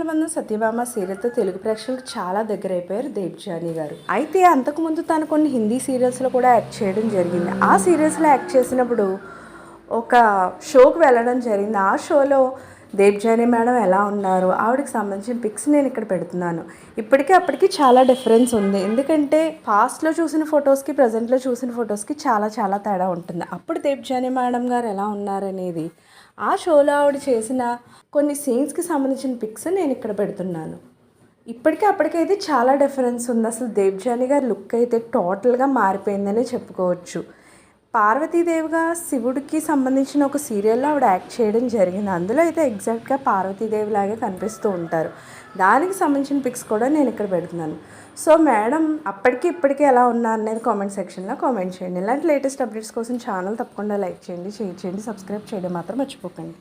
బంధం సత్యభామ సీరియల్తో తెలుగు ప్రేక్షకులకు చాలా దగ్గర అయిపోయారు దేవ్జాని గారు. అయితే అంతకుముందు తను కొన్ని హిందీ సీరియల్స్లో కూడా యాక్ట్ చేయడం జరిగింది. ఆ సీరియల్స్లో యాక్ట్ చేసినప్పుడు ఒక షోకు వెళ్ళడం జరిగింది. ఆ షోలో దేవ్జాని మేడం ఎలా ఉన్నారు? ఆవిడకి సంబంధించిన పిక్స్ నేను ఇక్కడ పెడుతున్నాను. ఇప్పటికీ అప్పటికి చాలా డిఫరెన్స్ ఉంది. ఎందుకంటే పాస్ట్లో చూసిన ఫొటోస్కి ప్రజెంట్లో చూసిన ఫొటోస్కి చాలా చాలా తేడా ఉంటుంది. అప్పుడు దేవ్జాని మేడం గారు ఎలా ఉన్నారనేది ఆ షోలో ఆవిడ చేసిన కొన్ని సీన్స్కి సంబంధించిన పిక్స్ నేను ఇక్కడ పెడుతున్నాను. ఇప్పటికీ అప్పటికైతే చాలా డిఫరెన్స్ ఉంది. అసలు దేవ్జాని గారి లుక్ అయితే టోటల్గా మారిపోయిందనే చెప్పుకోవచ్చు. పార్వతీదేవిగా శివుడికి సంబంధించిన ఒక సీరియల్లో ఆవిడ యాక్ట్ చేయడం జరిగింది. అందులో అయితే ఎగ్జాక్ట్గా పార్వతీదేవి లాగే కనిపిస్తూ ఉంటారు. దానికి సంబంధించిన పిక్స్ కూడా నేను ఇక్కడ పెడుతున్నాను. సో మేడం అప్పటికి ఇప్పటికీ ఎలా ఉన్నారు అనేది కామెంట్ సెక్షన్లో కామెంట్ చేయండి. ఇలాంటి లేటెస్ట్ అప్డేట్స్ కోసం ఛానల్ తప్పకుండా లైక్ చేయండి షేర్ చేయండి సబ్స్క్రైబ్ చేయడం మాత్రం మర్చిపోకండి.